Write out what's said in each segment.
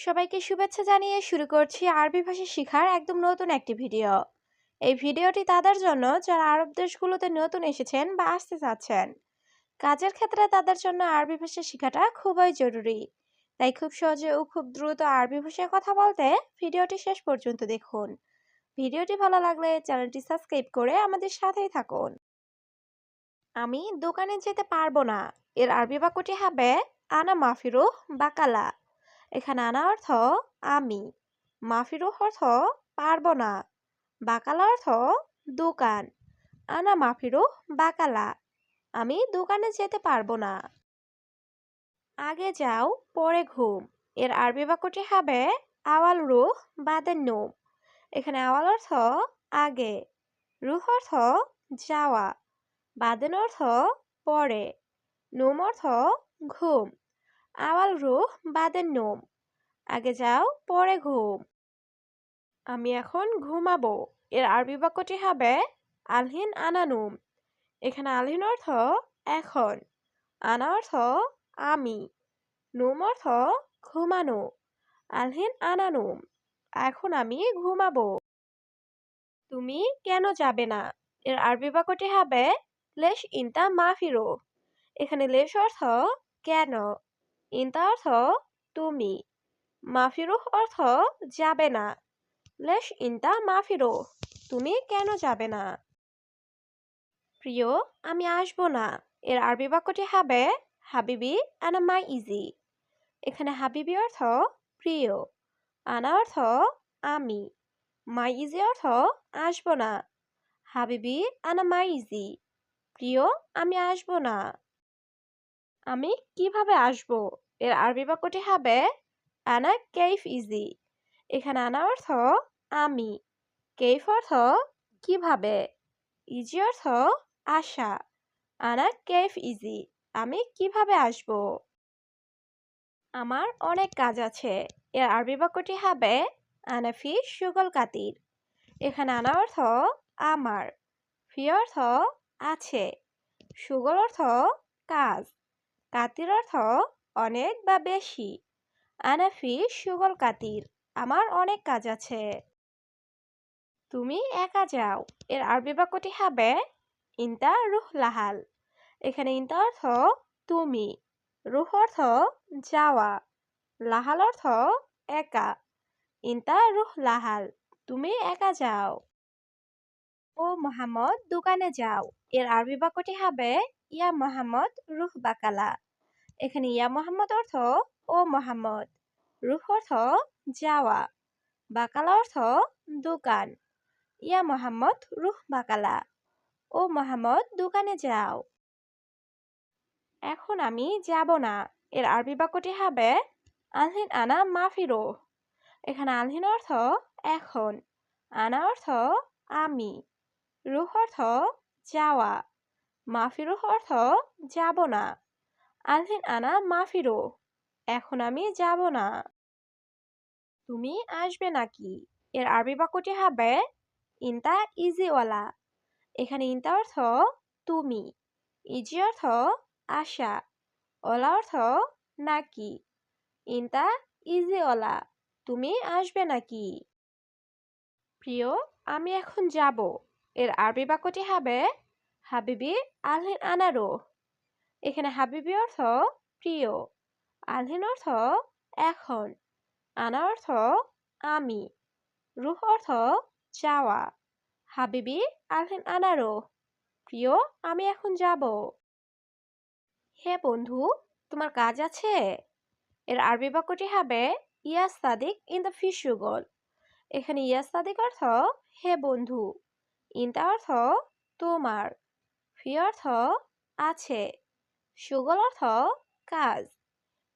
সবাইকে শুভেচ্ছা জানিয়ে শুরু করছি আরবি ভাষা শেখার একদম নতুন একটি ভিডিও। এই ভিডিওটি তাদের জন্য যারা আরব দেশগুলোতে নতুন এসেছেন বা আসতে চাচ্ছেন। কাজের ক্ষেত্রে তাদের জন্য আরবি ভাষা শেখাটা খুবই জরুরি। তাই খুব সহজে ও খুব দ্রুত আরবি ভাষায় কথা বলতে ভিডিওটি শেষ পর্যন্ত দেখুন। ভিডিওটি ভালো লাগলে চ্যানেলটি সাবস্ক্রাইব করে আমাদের সাথেই থাকুন। আমি দোকানে যেতে পারব না। এর আরবি বাক্যটি হবে, আনা মাফিরু বাকালা। এখানে আনা অর্থ আমি। মাফিরু অর্থ পারব না। বাকালা অর্থ দোকান। আনা মাফিরু বাকালা। আমি দোকানে যেতে পারব না। আগে যাও, পরে ঘুম। এর আরবি বাক্যটি হবে আওয়াল রুহ বাদের নোম। এখানে আওয়াল অর্থ আগে। রুহ অর্থ যাওয়া। বাদেন অর্থ পরে। নোম অর্থ ঘুম। আওয়াল রুহ, বাদের নোম। আগে যাও, পরে ঘুম। আমি এখন ঘুমাবো। এর আরবি বাক্যটি হবে আলহিন আনানুম এখানে আলহিন অর্থ এখন। আনা অর্থ আমি। নুম অর্থ ঘুমানো। আলহিন আনানুম এখন আমি ঘুমাবো। তুমি কেন যাবে না? এর আরবি বাক্যটি হবে লেশ ইনতা মাফিরো। এখানে লেশ অর্থ কেন? ইনতা অর্থ তুমি মাফিরুহ অর্থ যাবে না লেশ ইনতা মাফিরো তুমি কেন যাবে না প্রিয় আমি আসব না এর আরবি বাক্যটি হবে হাবিবি আনা মাই ইজি এখানে হাবিবি অর্থ প্রিয় আনা অর্থ আমি মাই ইজি অর্থ আসব না হাবিবি আনা মাই ইজি প্রিয় আমি আসব না আমি কীভাবে আসব? এর আরবি বাক্যটি হবে, আনা কেইফ ইজি এখানে আনা অর্থ, আমি কেইফ অর্থ, কীভাবে ইজি অর্থ, আশা আনা কেফ ইজি আমি কীভাবে আসব আমার অনেক কাজ আছে। এর আরবি বাক্যটি হবে আনাফি সুগল কাতির এখানে আনা অর্থ, আমার ফি অর্থ, আছে সুগল অর্থ, কাজ কাতির অর্থ অনেক বা বেশি। আনাফি সুগল কাতির, আমার অনেক কাজ আছে। তুমি একা যাও, এর আরবি বাক্যটি হবে ইন্তা রুহ লাহাল। এখানে ইন্তা অর্থ তুমি, রুহ অর্থ যাওয়া, লাহাল অর্থ একা। ইন্তা রুহ লাহাল, তুমি একা যাও। ও মোহাম্মদ, দোকানে যাও, এর আরবি বাক্যটি হবে ইয়া মোহাম্মদ রুহ বাকালা। এখানে ইয়া মোহাম্মদ অর্থ ও মোহাম্মদ। রুহ অর্থ যাওয়া। বাকালা অর্থ দোকান। ইয়া মোহাম্মদ রুহ বাকালা। ও মোহাম্মদ, দোকানে যাও। এখন আমি যাব না। এর আরবি বাক্যটি হবে আলহিন আনা মাফিরো। এখানে আলহিন অর্থ এখন। আনা অর্থ আমি। রুহ অর্থ যাওয়া। মাফিরুহ অর্থ যাব না। আলহিন আনা, মাফিরো, এখন আমি যাব না। তুমি আসবে নাকি? এর আরবি বাক্যটি হবে, ইনতা ইজিওয়ালা। এখানে ইনতা অর্থ, তুমি। ইজি অর্থ, আশা। ওলা অর্থ, নাকি। ইনতা ইজিওয়ালা, তুমি আসবে নাকি? প্রিয়, আমি এখন যাব। এর আরবি বাক্যটি হবে হাবিবি আলহিন আনারো। এখানে হাবিবি অর্থ প্রিয়, আলহিন অর্থ এখন, আনা অর্থ আমি, রুহ অর্থ যাওয়া। হাবিবি আলহিন আনারো, প্রিয়, আমি এখন যাব। হে বন্ধু, তোমার কাজ আছে? এর আরবি বাক্যটি হবে ইয়াস সাদিক ইন দ্য ফিশ সুগল এখানে ইয়াস সাদিক অর্থ হে বন্ধু ইনতা অর্থ তোমার। ফি অর্থ আছে। সুগল অর্থ কাজ।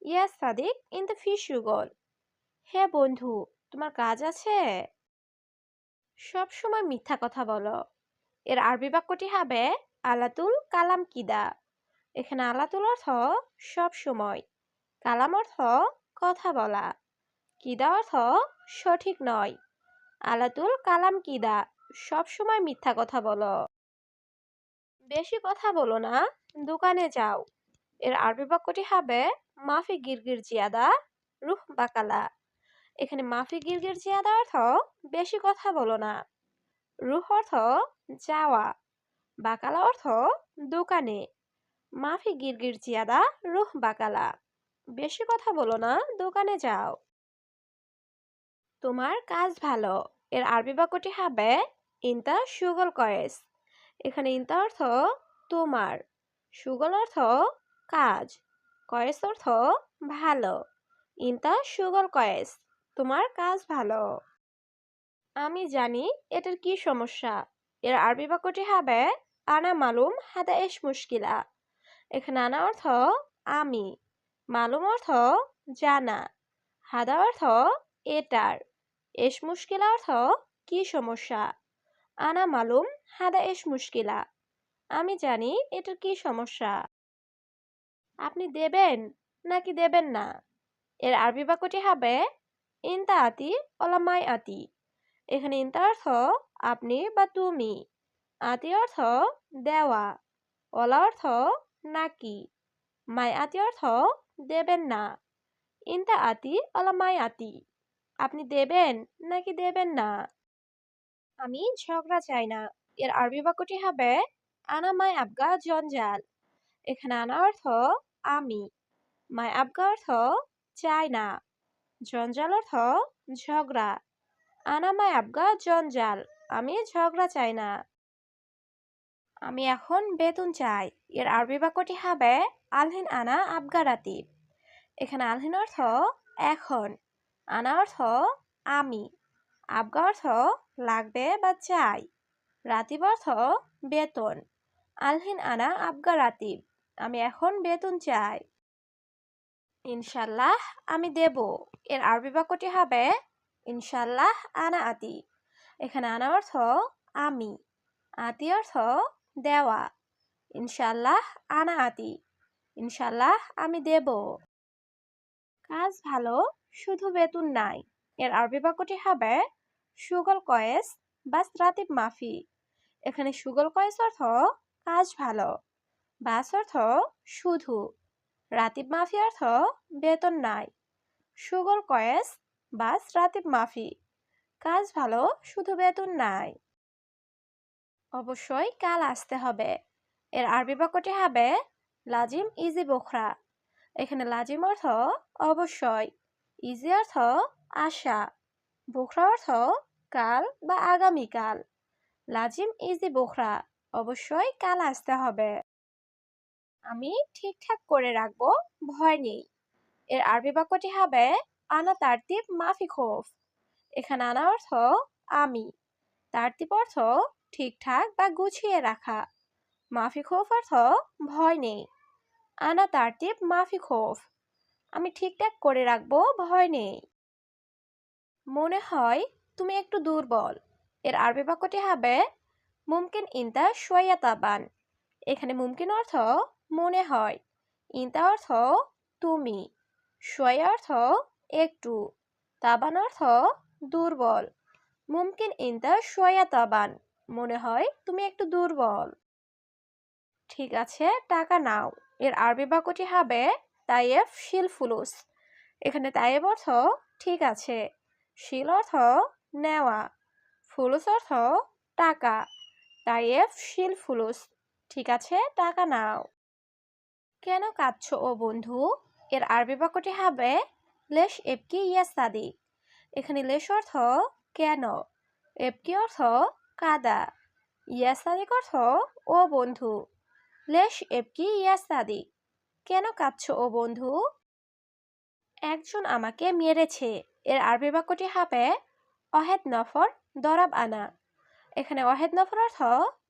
ইয়াস সাদিক ইন দ্য ফিশ সুগল। হে বন্ধু, তোমার কাজ আছে? সব সময় মিথ্যা কথা বলো। এর আরবি বাক্যটি হবে আলাতুল কালাম কিদা। এখানে আলাতুল অর্থ সব সময় কালাম অর্থ কথা বলা। কিদা অর্থ সঠিক নয়। আলাতুল কালাম কিদা সব সময় মিথ্যা কথা বলো। বেশি কথা বলো না, দোকানে যাও। এর আরবি বাক্যটি হবে, মাফি গিরগির জিয়াদা, রুহ বাকালা। এখানে মাফি গিরগির জিয়াদা অর্থ, বেশি কথা বলো না। রুহ অর্থ, যাওয়া। বাকালা অর্থ, দোকানে। মাফি গিরগির জিয়াদা, রুহ বাকালা। বেশি কথা বলো না, দোকানে যাও। তোমার কাজ ভালো। এর আরবি বাক্যটি হবে, ইনতা সুগল কয়েস। এখানে ইনতা অর্থ তোমার, সুগল অর্থ কাজ, কয়েস অর্থ ভালো, ইনতা সুগল কয়েস, তোমার কাজ ভালো। আমি জানি এটার কি সমস্যা, এর আরবি বাক্যটি হবে, আনা মালুম হাদা এস মুশকিলা। এখানে আনা অর্থ আমি, মালুম অর্থ জানা, হাদা অর্থ এটার, এস মুশকিলা অর্থ কি সমস্যা? আনা মালুম, হাদা এস মুশকিলা। আমি জানি এটার কি সমস্যা। আপনি দেবেন নাকি দেবেন না? এর আরবি বাক্যটি হবে ইনতা আতি অলামাই আতি। এখানে ইনতা অর্থ আপনি বা তুমি। আতি অর্থ দেওয়া। অলা অর্থ নাকি। মাই আতি অর্থ দেবেন না। ইনতা আতি অলামাই আতি। আপনি দেবেন নাকি দেবেন না? আমি ঝগড়া চাই না। এর আরবি বাক্যটি হবে, আনা মাই আবগা জঞ্জাল। এখানে আনা অর্থ, আমি। মাই আবগা অর্থ, চাই না। জঞ্জাল অর্থ, ঝগড়া। আনা মাই আবগা জঞ্জাল। আমি ঝগড়া চাই না। আমি এখন বেতন চাই। এর আরবি বাক্যটি হবে, আলহিন আনা আবগা রাতিব। এখানে আলহিন অর্থ, এখন। আনা অর্থ, আমি। আবগা অর্থ লাগবে বা চাই? রাতিব অর্থ বেতন। আলহিন আনা আবগা রাতিব, আমি এখন বেতন চাই। ইনশাল্লাহ আমি দেব। এর আরবি বাক্যটি হবে, ইনশাল্লাহ আনা আতি। এখানে আনা অর্থ, আমি। আতি অর্থ, দেওয়া। ইনশাল্লাহ আনা আতি। ইনশাল্লাহ আমি দেব। কাজ ভালো, শুধু বেতন নাই। এর আরবি বাক্যটি হবে সুগল কয়েস বাস রাতিব মাফি। এখানে সুগল কয়েস অর্থ কাজ ভালো, বাস অর্থ শুধু। রাতিব মাফি অর্থ বেতন নাই। সুগল কয়েস বাস রাতিব মাফি, কাজ ভালো, শুধু বেতন নাই। অবশ্যই কাল আসতে হবে। এর আরবি বাক্যটি হবে লাজিম ইজি বোখরা। এখানে লাজিম অর্থ অবশ্যই, ইজি অর্থ আশা, বোখরা অর্থ কাল বা আগামীকাল লাজিম ইজি বোখরা, অবশ্যই কাল আসতে হবে। আমি ঠিকঠাক করে রাখব, ভয় নেই। এর আরবি বাক্যটি হবে, আনা তারতিব মাফি খোফ এখানে আনা অর্থ, আমি। তারতিব অর্থ, ঠিকঠাক বা গুছিয়ে রাখা। মাফি খোফ অর্থ, ভয় নেই। আনা তারতিব মাফি খোফ আমি ঠিকঠাক করে রাখব, ভয় নেই। মনে হয় তুমি একটু দুর্বল এর আরবি বাক্যটি হবে, মুমকিন ইনতা সোয়া তাবান এখানে মুমকিন অর্থ মনে হয়। ইনতা অর্থ তুমি। সোয়া অর্থ একটু। তাবান অর্থ দুর্বল মুমকিন ইনতা সোয়া তাবান মনে হয় তুমি একটু দুর্বল ঠিক আছে, টাকা নাও। এর আরবি বাক্যটি হবে তাইয়েফ শিল ফুলুস। এখানে তাইয়েব অর্থ ঠিক আছে। শিল অর্থ নেওয়া। ফুলুস অর্থ টাকা। তাইয়েফ শিল ফুলুস। ঠিক আছে, টাকা নাও। কেন কাঁদছ ও বন্ধু? এর আরবি বাক্যটি হবে, লেশ এপকি ইয়াস্তাদি। এখানে লেশ অর্থ কেন? এপকি অর্থ কাদা। ইয়াস্তাদিক অর্থ ও বন্ধু। লেশ এপকি ইয়াস্তাদি। কেন কাঁদছ ও বন্ধু? একজন আমাকে মেরেছে। এর আরবি বাক্যটি হবে অহেদ নফর, দরাব আনা। এখানে অহেদ নফর অর্থ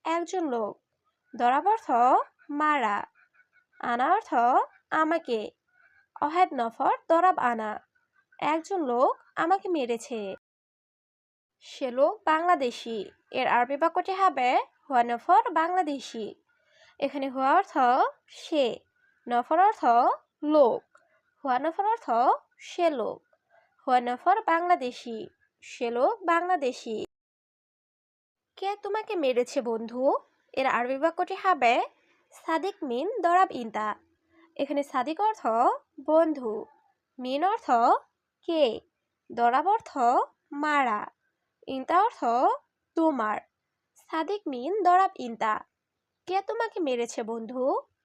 একজন লোক। দরাব অর্থ মারা। আনা অর্থ আমাকে। অহেদ নফর, দরাব আনা। একজন লোক আমাকে মেরেছে। সে লোক বাংলাদেশি। এর আরবি বাক্যটি হবে হুয়া নফর বাংলাদেশি। এখানে হুয়া অর্থ সে, নফর অর্থ লোক। হুয়া নফর অর্থ সে লোক। হুয়া নফর বাংলাদেশি। সে লোক বাংলাদেশি। কে তোমাকে মেরেছে বন্ধু? এর আরবি বাক্যটি হবে সাদিক মিন দরাব ইন্তা। এখানে সাদিক অর্থ বন্ধু, মিন অর্থ কে, দরাব অর্থ মারা, ইন্তা অর্থ তোমার। সাদিক মিন দরাব ইন্তা। কে তোমাকে মেরেছে বন্ধু?